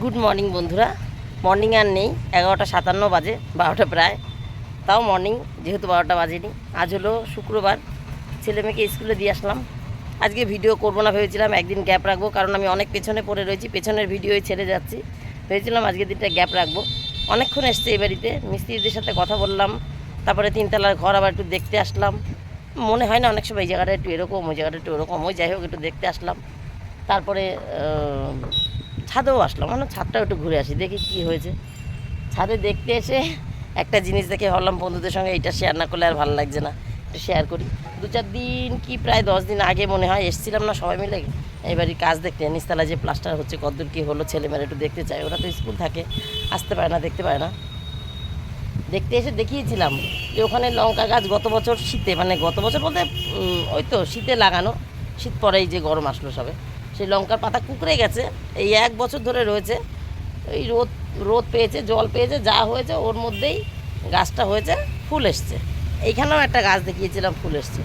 Good morning বন্ধুরা। Morning আর নেই, এগারোটা সাতান্ন বাজে, বারোটা প্রায়। তাও মর্নিং যেহেতু বারোটা বাজেনি। আজ হলো শুক্রবার। ছেলে মেয়েকে স্কুলে দিয়ে আসলাম। আজকে ভিডিও করব না ভেবেছিলাম, একদিন গ্যাপ রাখব, কারণ আমি অনেক পেছনে পড়ে রয়েছি, পেছনের ভিডিওই ছেড়ে যাচ্ছি। ভেবেছিলাম আজকে দিনটা গ্যাপ রাখব। অনেকক্ষণ এসছে এই বাড়িতে, মিস্ত্রিদের সাথে কথা বললাম, তারপরে তিনতলার ঘর আবার একটু দেখতে আসলাম। মনে হয় না অনেক সময় এই জায়গাটা একটু এরকম, ওই জায়গাটা একটু এরকম ওই যাই হোক, একটু দেখতে আসলাম। তারপরে ছাদেও আসলাম মানে ছাদটাও একটু ঘুরে আসি, দেখি কি হয়েছে। ছাদে দেখতে এসে একটা জিনিস দেখে ভাবলাম বন্ধুদের সঙ্গে এটা শেয়ার না করলে আর ভালো লাগছে না, একটু শেয়ার করি। দু চার দিন কি প্রায় দশ দিন আগে মনে হয় এসছিলাম না সবাই মিলে, এবারই কাজ দেখতে নিচতলা যে প্লাস্টার হচ্ছে, কতদূর কী হলো, ছেলেমেয়েরা একটু দেখতে চায়, ওরা তো স্কুল থাকে, আসতে পারে না, দেখতে পায় না। দেখতে এসে দেখিয়েছিলাম যে ওখানে লঙ্কা গাছ গত বছর শীতে মানে গত বছর বলতে ওই তো শীতে লাগানো, শীত পরেই যে গরম আসলো সবে সেই লঙ্কার পাতা কুকড়ে গেছে, এই এক বছর ধরে রয়েছে। এই রোদ রোদ পেয়েছে, জল পেয়েছে, যা হয়েছে, ওর মধ্যেই গাছটা হয়েছে, ফুল এসছে। এইখানেও একটা গাছ দেখিয়েছিলাম, ফুল এসছে।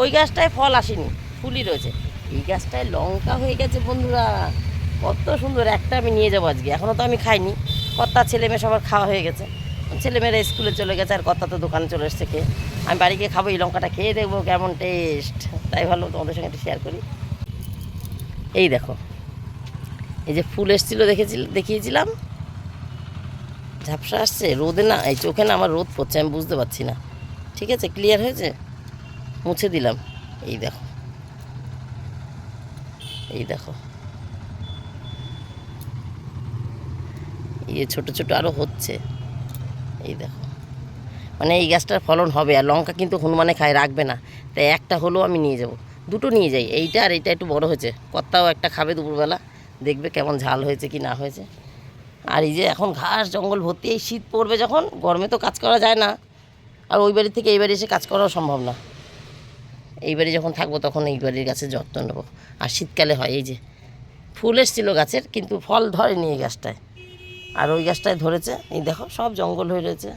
ওই গাছটায় ফল আসেনি, ফুলই রয়েছে। এই গাছটায় লঙ্কা হয়ে গেছে, বন্ধুরা। কত সুন্দর, একটা আমি নিয়ে যাব আজকে। এখনও তো আমি খাইনি। কর্তা, ছেলে মেয়ে সবার খাওয়া হয়ে গেছে। ছেলেমেয়েরা স্কুলে চলে গেছে, আর কর্তা তো দোকানে চলে এসছে খেয়ে। আমি বাড়ি গিয়ে খাব, এই লঙ্কাটা খেয়ে দেখব কেমন টেস্ট। তাই ভালো তোমাদের সঙ্গে একটু শেয়ার করি। এই দেখো। এই যে ফুল এসেছিল দেখেছিল, দেখিয়েছিলাম। ঝাপসা আসছে, রোদে না, এই চোখে না আমার রোদ পড়ছে, আমি বুঝতে পারছি না। ঠিক আছে ক্লিয়ার হয়েছে? মুছে দিলাম। এই দেখো। এই দেখো। এই ছোটো ছোটো আরও হচ্ছে। এই দেখো। মানে এই গাছটার ফলন হবে, আর লঙ্কা কিন্তু হনুমানে খায়, রাখবে না। তাই একটা হলেও আমি নিয়ে যাব। দুটো নিয়ে যাই, এইটা আর এইটা একটু বড় হয়েছে। কর্তাও একটা খাবে দুপুরবেলা, দেখবে কেমন ঝাল হয়েছে কি না হয়েছে। আর এই যে এখন ঘাস জঙ্গল ভর্তি, এই শীত পড়বে যখন, গরমে তো কাজ করা যায় না। আর ওই বাড়ি থেকে এই বাড়ি এসে কাজ করাও সম্ভব না। এই বাড়ি যখন থাকব তখন এই বাড়ির গাছের যত্ন নেব। আর শীতকালে হয় এই যে, ফুল এসেছিল গাছের, কিন্তু ফল ধরেনি এই গাছটায়। আর ওই গাছটায় ধরেছে, এই দেখো সব জঙ্গল হয়ে রয়েছে।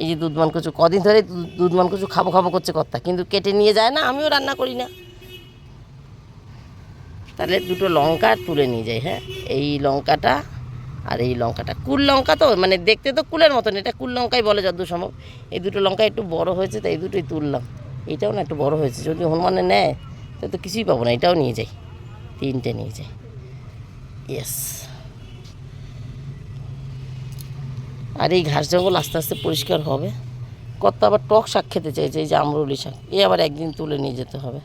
এই যে দুধমান কচু, কদিন ধরে দুধমান কচু খাব খাব করছে কর্তা, কিন্তু কেটে নিয়ে যায় না, আমিও রান্না করি না। তাহলে দুটো লঙ্কা তুলে নিয়ে যাই হ্যাঁ? এই লঙ্কাটা আর এই লঙ্কাটা, কুল লঙ্কা তো মানে দেখতে তো কুলের মতন, এটা কুল লঙ্কাই বলে যদ্দূর সম্ভব এই দুটো লঙ্কা একটু বড় হয়েছে, তাই এই দুটোই তুললাম। এইটাও না একটু বড় হয়েছে, যদি হনুমানে নেয়, তাহলে তো কিছুই পাবো না, এটাও নিয়ে যাই, তিনটে নিয়ে যাই। ইয়েস আর এই ঘাস জঙ্গল আস্তে আস্তে পরিষ্কার হবে। কত আবার টক শাক খেতে চাইছে, এই যে আমরুলি শাক। এ আবার একদিন তুলে নিয়ে যেতে হবে।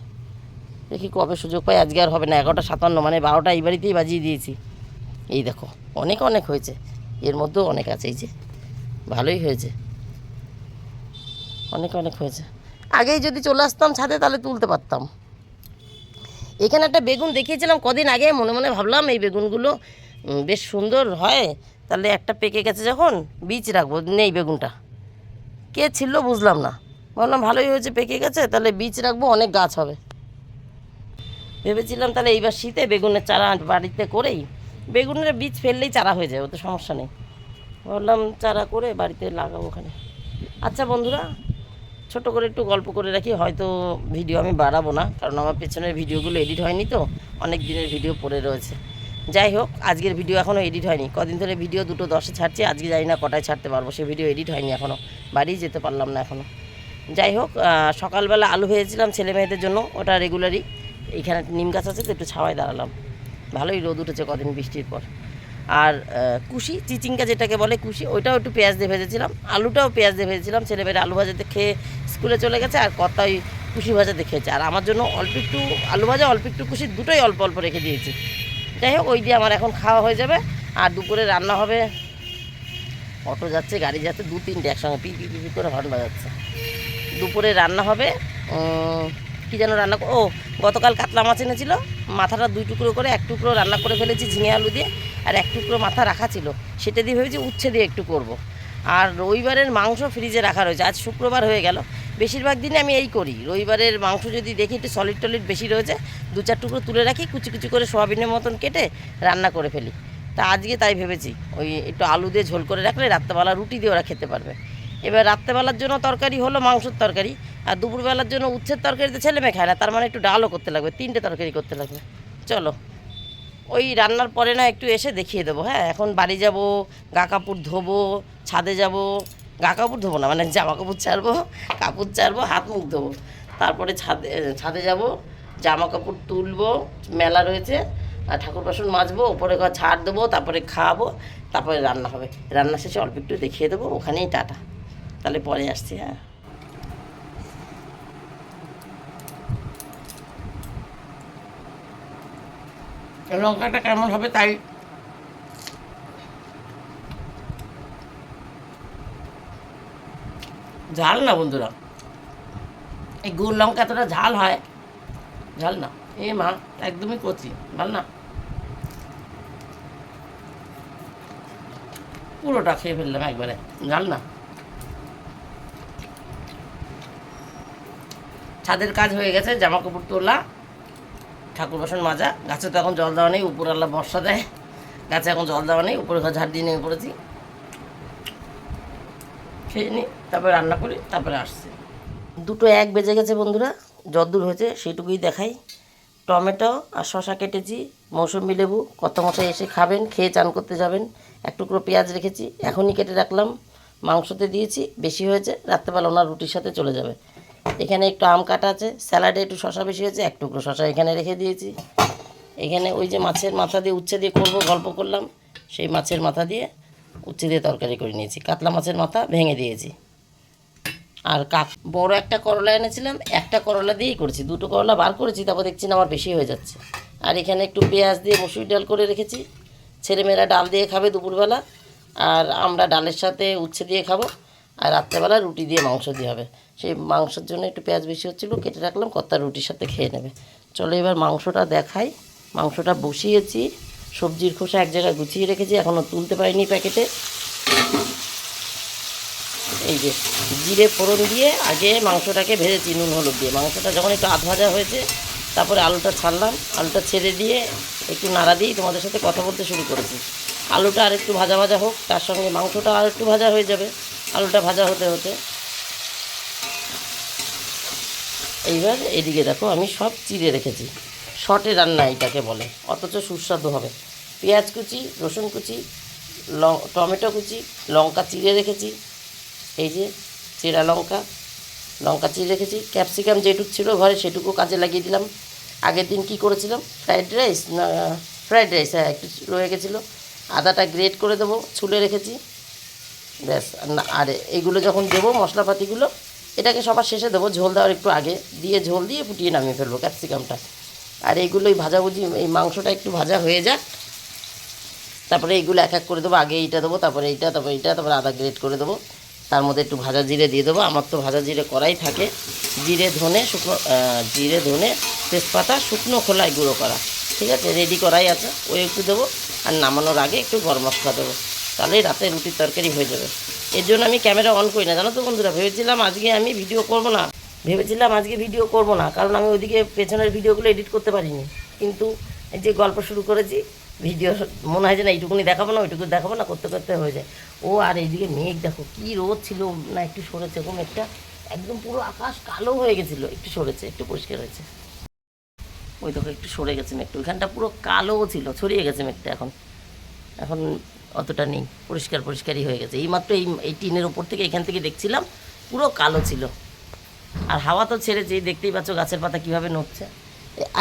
দেখি কবে সুযোগ পাই, আজকে আর হবে না, এগারোটা সাতান্ন মানে বারোটা এই বাড়িতেই বাজিয়ে দিয়েছি। এই দেখো, অনেক অনেক হয়েছে। এর মধ্যেও অনেক আছে, এই যে ভালোই হয়েছে। অনেক অনেক হয়েছে। আগেই যদি চলে আসতাম ছাদে, তাহলে তুলতে পারতাম। এখানে একটা বেগুন দেখিয়েছিলাম কদিন আগে, মনে মনে ভাবলাম এই বেগুনগুলো বেশ সুন্দর হয়। তাহলে একটা পেকে গেছে যখন, বীজ রাখব, নেই বেগুনটা। কে ছিল বুঝলাম না। ভাবলাম ভালোই হয়েছে, পেকে গেছে, তাহলে বীজ রাখব, অনেক গাছ হবে। ভেবেছিলাম তাহলে এইবার শীতে বেগুনের চারা বাড়িতে করেই, বেগুনের বীজ ফেললেই চারা হয়ে যায়, ওতে সমস্যা নেই। ভাবলাম চারা করে বাড়িতে লাগাবো ওখানে। আচ্ছা বন্ধুরা, ছোট করে একটু গল্প করে রাখি, হয়তো ভিডিও আমি বাড়াবো না, কারণ আমার পেছনের ভিডিওগুলো এডিট হয়নি তো, অনেক দিনের ভিডিও পড়ে রয়েছে। যাই হোক, আজকের ভিডিও এখনও এডিট হয়নি। কদিন ধরে ভিডিও দুটো দশে ছাড়ছি, আজকে জানি না কটায় ছাড়তে পারব। সে ভিডিও এডিট হয়নি এখনও বাড়ি যেতে পারলাম না এখনও যাই হোক সকালবেলা আলু ভেজেছিলাম ছেলে মেয়েদের জন্য, ওটা রেগুলারই এইখানে নিম গাছ আছে, তো একটু ছাওয়ায় দাঁড়ালাম। ভালোই রোদ উঠেছে কদিন বৃষ্টির পর। আর কুশি চিচিঙ্কা যেটাকে বলে কুশি, ওইটাও একটু পেঁয়াজ দিয়ে ভেজেছিলাম। আলুটাও পেঁয়াজ দিয়ে ভেজেছিলাম। ছেলেমেয়েরা আলু ভাজাতে খেয়ে স্কুলে চলে গেছে আর কর্তা ওই কুশি ভাজাতে খেয়েছে। আর আমার জন্য অল্প একটু আলু ভাজা, অল্প একটু কুশি, দুটোই অল্প অল্প রেখে দিয়েছি। যাই হোক, ওই দিয়ে আমার এখন খাওয়া হয়ে যাবে। আর দুপুরে রান্না হবে। অটো যাচ্ছে, গাড়ি যাচ্ছে, দু তিনটে একসঙ্গে পি পি পি করে হর্ন বাজাচ্ছে। দুপুরে রান্না হবে কী যেন রান্না ও, গতকাল কাতলা মাছ এনেছিল। মাথাটা দুই টুকরো করে, এক টুকরো রান্না করে ফেলেছি ঝিঙে আলু দিয়ে, আর এক টুকরো মাথা রাখা ছিল। সেটা দিয়ে ভেবেছি উচ্ছে দিয়ে একটু করব। আর রবিবারের মাংস ফ্রিজে রাখা রয়েছে। আজ শুক্রবার হয়ে গেল। বেশিরভাগ দিনে আমি এই করি। রবিবারের মাংস যদি দেখি একটু সলিড টলিড বেশি রয়েছে, দু চার টুকরো তুলে রাখি, কুচি কুচি করে সোয়াবিনের মতন কেটে রান্না করে ফেলি। তা আজকে তাই ভেবেছি, ওই একটু আলু দিয়ে ঝোল করে রাখলে রাত্রেবেলা রুটি দিয়ে ওরা খেতে পারবে। এবার রাত্রেবেলার জন্য তরকারি হলো মাংসের তরকারি, আর দুপুরবেলার জন্য উচ্ছের তরকারিতে ছেলে মেয়ে খায় না, তার মানে একটু ডালও করতে লাগবে, তিনটে তরকারি করতে লাগবে। চলো, ওই রান্নার পরে না একটু এসে দেখিয়ে দেবো হ্যাঁ? এখন বাড়ি যাব, গা কাপড় ধোবো ছাদে যাব, গা কাপড় ধোবো না মানে জামা কাপড় ছাড়বো কাপড় ছাড়বো, হাত মুখ ধোবো। তারপরে ছাদে ছাদে যাব, জামা কাপড় তুলবো, মেলা রয়েছে, আর ঠাকুর বাসন মাজবো, ওপরে ঘর ছাড় দেবো, তারপরে খাওয়াবো, তারপরে রান্না হবে। রান্না শেষে অল্প একটু দেখিয়ে দেবো, ওখানেই টাটা। তাহলে পরে আসছি হ্যাঁ। লঙ্কাটা কেমন হবে তাই ঝাল না বন্ধুরা। এই গুড় লঙ্কা এতটা ঝাল হয়, ঝাল না। এ মা, একদমই কচি ভালো না। পুরোটা খেয়ে ফেললাম একবারে, ঝাল না। ছাদের কাজ হয়ে গেছে জামা কাপড় তোলা, ঠাকুর বাসন মাজা। গাছে তো এখন জল দেওয়া নেই, উপর আল্লাহ বর্ষা দেয়। গাছে এখন জল দেওয়া নেই, উপরে ঝাড় দিয়ে নেমে পড়েছি। খেয়ে নিই তারপরে রান্না করি, তারপরে আসছি। দুটো এক বেজে গেছে বন্ধুরা যদ্দূর হয়েছে সেটুকুই দেখাই। টমেটো আর শশা কেটেছি, মৌসুমি লেবু কত মশাই এসে খাবেন, খেয়ে চান করতে যাবেন। এক টুকরো পেঁয়াজ রেখেছি, এখনই কেটে রাখলাম। মাংসতে দিয়েছি, বেশি হয়েছে, রাত্রেবেলা ওনার রুটির সাথে চলে যাবে। এখানে একটু আম কাটা আছে, স্যালাডে একটু শশা বেশি হয়েছে, এক টুকরো শশা এখানে রেখে দিয়েছি। এখানে ওই যে মাছের মাথা দিয়ে উচ্ছে দিয়ে করব, গল্প করলাম, সেই মাছের মাথা দিয়ে উচ্ছে দিয়ে তরকারি করে নিয়েছি। কাতলা মাছের মাথা ভেঙে দিয়েছি। আর কাক বড় একটা করলা এনেছিলাম, একটা করলা দিয়েই করেছি। দুটো করলা বার করেছি, তারপর দেখছি না আমার বেশি হয়ে যাচ্ছে। আর এখানে একটু পেঁয়াজ দিয়ে মসুর ডাল করে রেখেছি। ছেলেমেয়েরা ডাল দিয়ে খাবে দুপুরবেলা, আর আমরা ডালের সাথে উচ্ছে দিয়ে খাব, আর রাত্রেবেলা রুটি দিয়ে মাংস দিয়ে হবে। সেই মাংসের জন্য একটু পেঁয়াজ বেশি হচ্ছিল, কেটে রাখলাম কত্তা রুটির সাথে খেয়ে নেবে। চলো এবার মাংসটা দেখাই। মাংসটা বসিয়েছি। সবজির খোসা এক জায়গায় গুছিয়ে রেখেছি এখনও তুলতে পারিনি প্যাকেটে। এই যে জিরে ফোড়ন দিয়ে আগে মাংসটাকে ভেজেছি, নুন, হলুদ দিয়ে। মাংসটা যখন একটু আধ ভাজা হয়েছে, তারপরে আলুটা ছাড়লাম, আলুটা ছেড়ে দিয়ে একটু নাড়া দিয়ে তোমাদের সাথে কথা বলতে শুরু করেছি। আলুটা আর একটু ভাজা ভাজা হোক, তার সঙ্গে মাংসটা আর একটু ভাজা হয়ে যাবে, আলুটা ভাজা হতে হতে। এইবার এদিকে দেখো, আমি সব চিড়ে রেখেছি। শর্টে রান্না এটাকে বলে, অথচ সুস্বাদু হবে। পেঁয়াজ কুচি, রসুন কুচি টমেটো কুচি, লঙ্কা চিড়ে রেখেছি, এই যে চেরা লঙ্কা লঙ্কা চিড়ে রেখেছি, ক্যাপসিকাম যেটুকু ছিল ঘরে সেটুকু কাজে লাগিয়ে দিলাম। আগের দিন কি করেছিলাম? ফ্রাইড রাইস না, ফ্রাইড রাইস হ্যাঁ একটু রয়ে গেছিল। আদাটা গ্রেট করে দেবো, ছুলে রেখেছি। ব্যাস, না- আর এইগুলো যখন দেবো, মশলাপাতিগুলো, এটাকে সবার শেষে দেবো, ঝোল দেওয়ার একটু আগে। দিয়ে ঝোল দিয়ে ফুটিয়ে নামিয়ে ফেলব ক্যাপসিকামটা। আর এইগুলোই ভাজাভুজি, এই মাংসটা একটু ভাজা হয়ে যাক। তারপরে এইগুলো এক এক করে দেবো, আগে এইটা দেবো, তারপরে এইটা তারপরে এইটা, তারপরে আদা গ্রেট করে দেবো। তার মধ্যে একটু ভাজা জিরে দিয়ে দেবো। আমার তো ভাজা জিরে করাই থাকে। জিরে, ধনে, শুকনো জিরে, ধনে, তেজপাতা, শুকনো খোলায় গুঁড়ো করা। ঠিক আছে? রেডি করাই আছে। ওই একটু দেবো। আর নামানোর আগে একটু গরম মশলা দেবো। তাহলেই রাতে রুটির তরকারি হয়ে যাবে। এর জন্য আমি ক্যামেরা অন করি না। জানো তো বন্ধুরা? ভেবেছিলাম আজকে আমি ভিডিও করব না। ভেবেছিলাম আজকে ভিডিও করব না, কারণ আমি ওইদিকে পেছনের ভিডিওগুলো এডিট করতে পারিনি। কিন্তু যে গল্প শুরু করেছি ভিডিও মনে হয় যে না, এইটুকুনি দেখাবো না, ওইটুকু দেখাবো না, করতে করতে হয়ে যায়। ও আর এইদিকে মেঘ, দেখো কী রোদ ছিল, না একটু সরেছে গো একটা একদম পুরো আকাশ কালো হয়ে গেছিল, একটু সরেছে, একটু পরিষ্কার হয়েছে। ওই দেখো, একটু সরে গেছে মেঘটা, ওইখানটা পুরো কালো ছিল, ছড়িয়ে গেছে মেঘটা এখন। এখন অতটা নেই, পরিষ্কার, পরিষ্কারই হয়ে গেছে। এইমাত্র এই এই টিনের ওপর থেকে এখান থেকে দেখছিলাম, পুরো কালো ছিল। আর হাওয়া তো ছেড়েছে দেখতেই পাচ্ছ গাছের পাতা কীভাবে নড়ছে।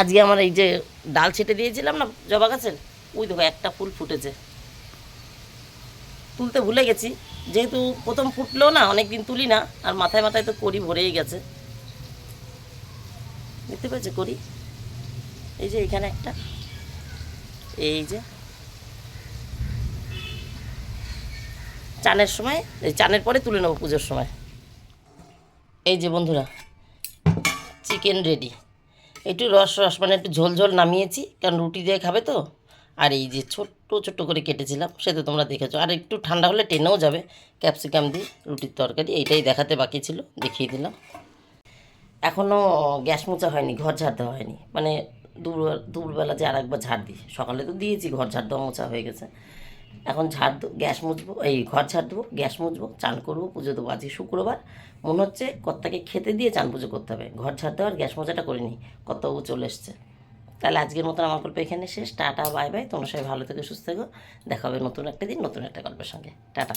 আজকে আমার এই যে ডাল ছেটে দিয়েছিলাম না, জবা গাছের, ওই দেখো একটা ফুল ফুটেছে। তুলতে ভুলে গেছি, যেহেতু প্রথম ফুটলো না অনেক দিন তুলি না, আর মাথায় মাথায় তো করি ভরেই গেছে। দেখতে পাচ্ছ করি এই যে এখানে একটা, এই যে। চানের সময়, এই চানের পরে তুলে নেব পুজোর সময়। এই যে বন্ধুরা চিকেন রেডি একটু রস রস মানে একটু ঝোল ঝোল নামিয়েছি, কারণ রুটি দিয়ে খাবে তো। আর এই যে ছোট্ট ছোট্ট করে কেটেছিলাম, সে তো তোমরা দেখেছ। আর একটু ঠান্ডা হলে টেনেও যাবে ক্যাপসিকাম দিয়ে রুটির তরকারি, এইটাই দেখাতে বাকি ছিল, দেখিয়ে দিলাম। এখনও গ্যাস মোচা হয়নি, ঘর ঝাড় দেওয়া হয়নি। মানে দুপুর, দুপুরবেলা যে আর একবার ঝাড় দিই, সকালে তো দিয়েছি, ঘর ঝাড় দেওয়া মোছা হয়ে গেছে। এখন ঝাড় গ্যাস মুছবো, এই ঘর ঝাড় দেবো গ্যাস মুছবো, চান করব, পুজো দেবো আজকে শুক্রবার। মনে হচ্ছে কর্তাকে খেতে দিয়ে চান পুজো করতে হবে। ঘর ঝাড় দেওয়ার, গ্যাস মোজাটা করিনি। কর্তাবু চলে এসছে। তাহলে আজকের মতন আমার গল্প এখানে শেষ। Tata, bye bye. তোমরা সবাই ভালো থেকে, সুস্থ থেকো। দেখা হবে নতুন একটা দিন, নতুন একটা গল্পের সঙ্গে। টাটা।